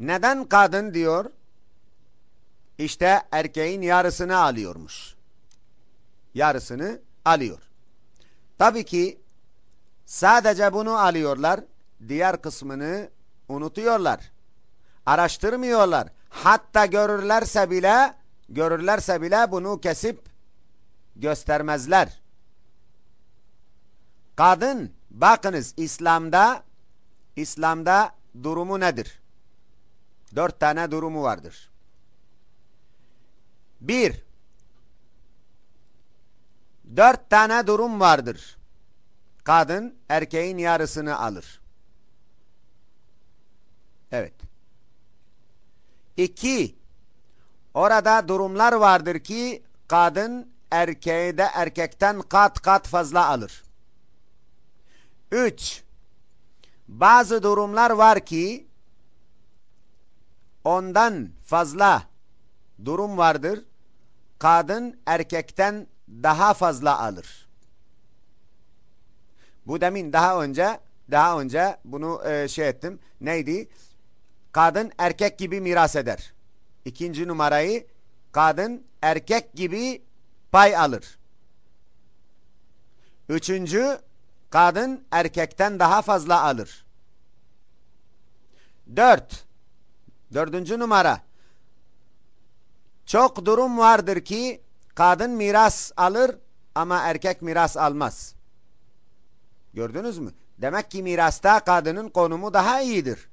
Neden kadın diyor? İşte erkeğin yarısını alıyormuş. Yarısını alıyor. Tabii ki sadece bunu alıyorlar. Diğer kısmını unutuyorlar. Araştırmıyorlar. Hatta görürlerse bile görürlerse bile bunu kesip göstermezler. Kadın bakınız İslam'da İslam'da durumu nedir? Dört tane durumu vardır. Bir, dört tane durum vardır. Kadın erkeğin yarısını alır. Evet. İki, orada durumlar vardır ki kadın erkeğe de erkekten kat kat fazla alır. Üç, bazı durumlar var ki ondan fazla durum vardır. Kadın erkekten daha fazla alır. Bu demin daha önce daha önce bunu e, şey ettim. Neydi? Kadın erkek gibi miras eder. İkinci numarayı kadın erkek gibi pay alır. Üçüncü kadın erkekten daha fazla alır. Dört. Dördüncü numara. Çok durum vardır ki kadın miras alır ama erkek miras almaz. Gördünüz mü? Demek ki mirasta kadının konumu daha iyidir.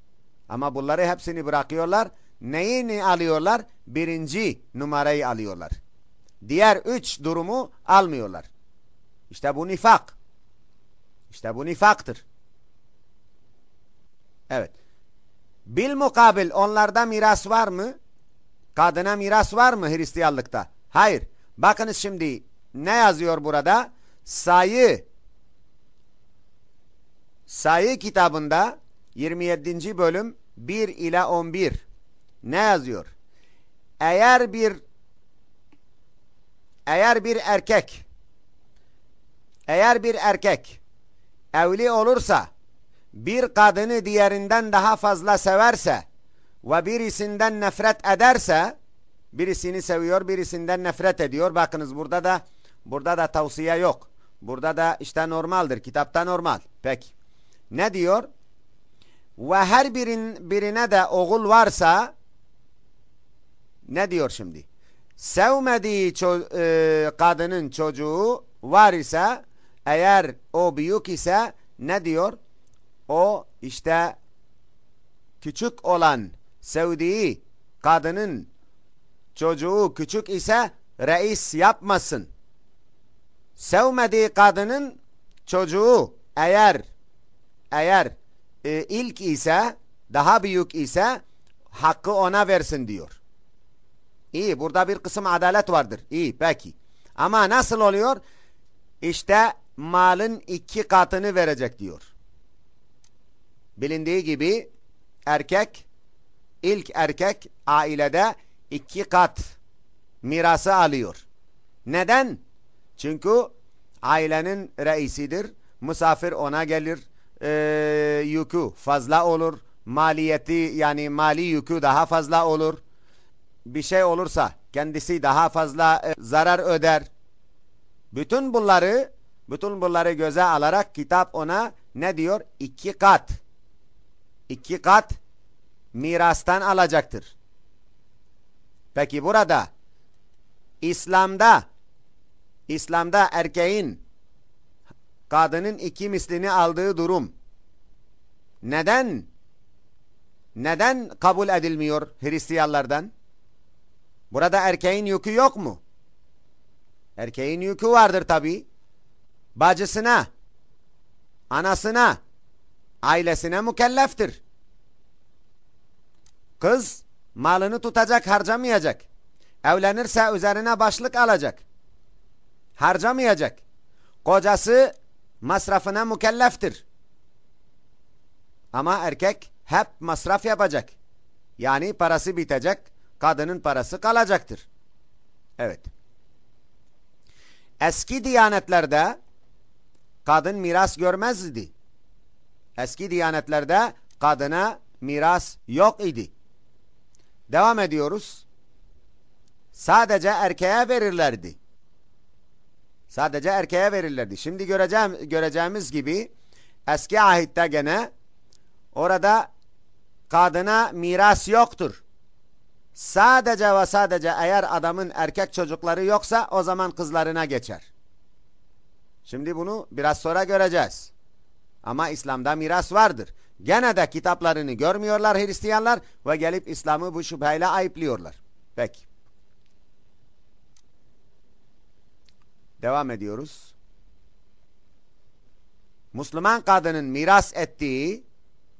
Ama bunları hepsini bırakıyorlar. Neyini alıyorlar? Birinci numarayı alıyorlar. Diğer üç durumu almıyorlar. İşte bu nifak. İşte bu nifaktır. Evet. Bil mukabil onlarda miras var mı? Kadına miras var mı Hristiyanlıkta? Hayır. Bakınız şimdi ne yazıyor burada? Sayı Sayı kitabında 27. bölüm 1 ile 11 ne yazıyor? Eğer bir eğer bir erkek eğer bir erkek evli olursa bir kadını diğerinden daha fazla severse ve birisinden nefret ederse birisini seviyor birisinden nefret ediyor. Bakınız burada da burada da tavsiye yok. Burada da işte normaldir kitapta normal. Peki. Ne diyor? Ve her birin, birine de oğul varsa ne diyor şimdi? Sevmediği ço e, kadının çocuğu var ise eğer o büyük ise ne diyor o işte küçük olan sevdiği kadının çocuğu küçük ise reis yapmasın. Sevmediği kadının çocuğu eğer eğer e, ilk ise daha büyük ise hakkı ona versin diyor. İyi burada bir kısım adalet vardır. İyi peki. Ama nasıl oluyor? İşte malın iki katını verecek diyor. Bilindiği gibi erkek ilk erkek ailede iki kat mirası alıyor. Neden? Çünkü ailenin reisidir. Misafir ona gelir. E, yükü fazla olur. Maliyeti yani mali yükü daha fazla olur. Bir şey olursa kendisi daha fazla e, zarar öder. Bütün bunları bütün bunları göze alarak kitap ona ne diyor? İki kat. İki kat mirastan alacaktır. Peki burada İslam'da İslam'da erkeğin kadının iki mislini aldığı durum neden neden kabul edilmiyor Hristiyanlardan? Burada erkeğin yükü yok mu? Erkeğin yükü vardır tabi. Bacısına, anasına, ailesine mükelleftir. Kız malını tutacak, harcamayacak. Evlenirse üzerine başlık alacak. Harcamayacak. Kocası masrafına mükelleftir. Ama erkek hep masraf yapacak. Yani parası bitecek, kadının parası kalacaktır. Evet. Eski diyanetlerde kadın miras görmezdi. Eski diyanetlerde kadına miras yok idi. Devam ediyoruz. Sadece erkeğe verirlerdi. Sadece erkeğe verirlerdi. Şimdi göreceğim, göreceğimiz gibi eski ahitte gene orada kadına miras yoktur. Sadece ve sadece eğer adamın erkek çocukları yoksa o zaman kızlarına geçer. Şimdi bunu biraz sonra göreceğiz. Ama İslam'da miras vardır. Gene de kitaplarını görmüyorlar Hristiyanlar ve gelip İslam'ı bu şüpheyle ayıplıyorlar. Peki. Devam ediyoruz. Müslüman kadının miras ettiği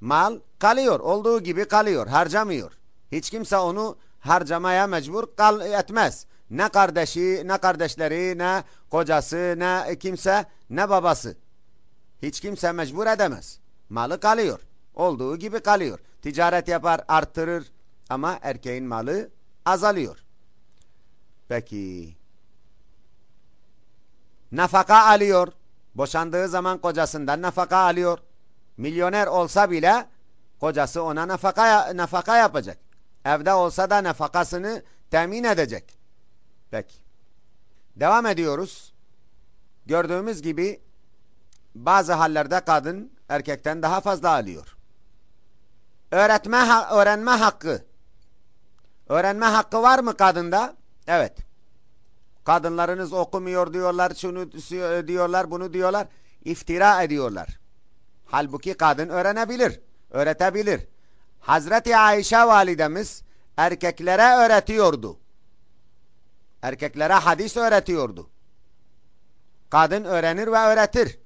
mal kalıyor. Olduğu gibi kalıyor. Harcamıyor. Hiç kimse onu harcamaya mecbur kal etmez. Ne kardeşi, ne kardeşleri, ne kocası, ne kimse, ne babası. Hiç kimse mecbur edemez. Malı kalıyor. Olduğu gibi kalıyor. Ticaret yapar, arttırır ama erkeğin malı azalıyor. Peki. Nafaka alıyor. Boşandığı zaman kocasından nafaka alıyor. Milyoner olsa bile kocası ona nafaka, nafaka yapacak. Evde olsa da nafakasını temin edecek. Peki. Devam ediyoruz. Gördüğümüz gibi bazı hallerde kadın erkekten daha fazla alıyor. Öğretme, öğrenme hakkı. Öğrenme hakkı var mı kadında? Evet. Kadınlarınız okumuyor diyorlar, şunu diyorlar, bunu diyorlar. İftira ediyorlar. Halbuki kadın öğrenebilir, öğretebilir. Hazreti Ayşe validemiz erkeklere öğretiyordu. Erkeklere hadis öğretiyordu. Kadın öğrenir ve öğretir.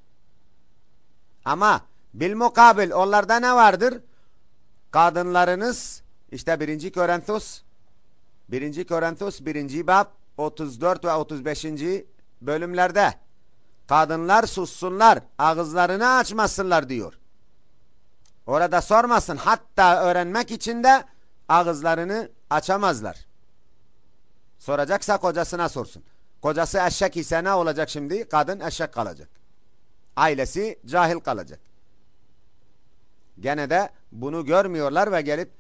Ama bilmukabil onlarda ne vardır? Kadınlarınız işte 1. Korinthos 1. Korinthos 1. bab 34 ve 35. bölümlerde kadınlar sussunlar, ağızlarını açmasınlar diyor. Orada sormasın. Hatta öğrenmek için de ağızlarını açamazlar. Soracaksa kocasına sorsun. Kocası eşek ise ne olacak şimdi? Kadın eşek kalacak. Ailesi cahil kalacak. Gene de bunu görmüyorlar ve gelip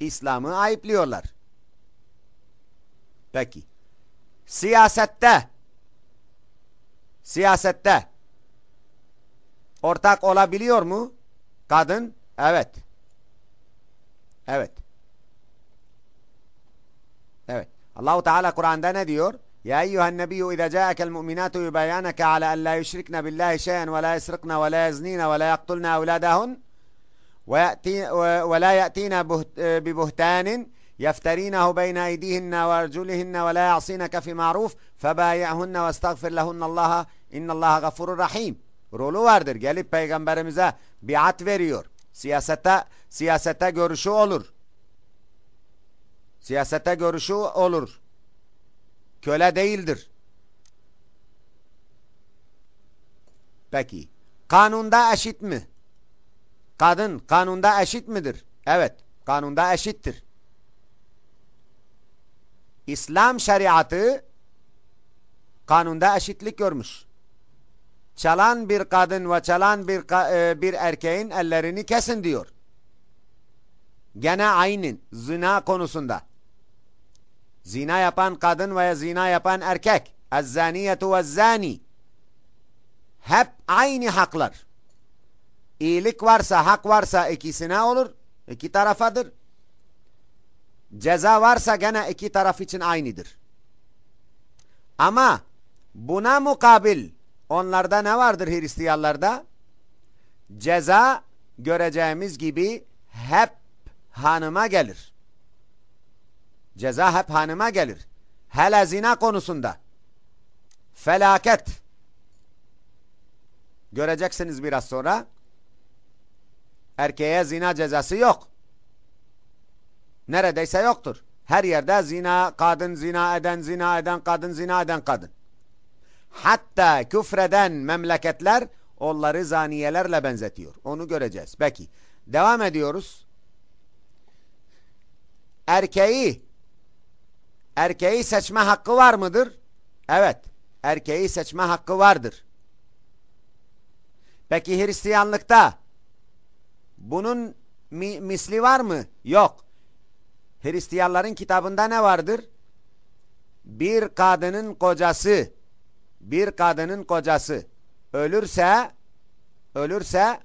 İslam'ı ayıplıyorlar. Peki. Siyasette siyasette ortak olabiliyor mu? Kadın? Evet. Evet. Evet. Allahu Teala Kur'an'da ne diyor? Ya eyyühen nebiyyü izâ câekel mu'minâtu yubayaneke ala en la yüşrikne billahi şeyen ve la yesrikne ve la yaznine ve la yaktulne evlâdahun ولا يأتين ببهتان يفترينه بين أيديهن وأرجلهن ولا يعصينك في معروف فبايعهن واستغفر لهن الله إن الله غفور رحيم rolü vardır. Gelip peygamberimize biat veriyor. Siyasete, siyasete görüşü olur. Siyasete görüşü olur. Köle değildir. Peki. Kanunda eşit mi? Kadın kanunda eşit midir? Evet. Kanunda eşittir. İslam şeriatı kanunda eşitlik görmüş çalan bir kadın ve çalan bir, e, bir erkeğin ellerini kesin diyor. Gene aynı zina konusunda. Zina yapan kadın veya zina yapan erkek. Ez-zaniyetu ve Hep aynı haklar. İyilik varsa, hak varsa ikisine olur. İki tarafadır. Ceza varsa gene iki taraf için aynıdır. Ama buna mukabil Onlarda ne vardır Hristiyanlarda? Ceza göreceğimiz gibi hep hanıma gelir. Ceza hep hanıma gelir. Hele zina konusunda. Felaket. Göreceksiniz biraz sonra. Erkeğe zina cezası yok. Neredeyse yoktur. Her yerde zina, kadın zina eden, zina eden, kadın zina eden kadın. Hatta küfreden memleketler onları zaniyelerle benzetiyor. Onu göreceğiz. Peki. Devam ediyoruz. Erkeği erkeği seçme hakkı var mıdır? Evet. Erkeği seçme hakkı vardır. Peki Hristiyanlıkta bunun mi misli var mı? Yok. Hristiyanların kitabında ne vardır? Bir kadının kocası bir kadının kocası ölürse ölürse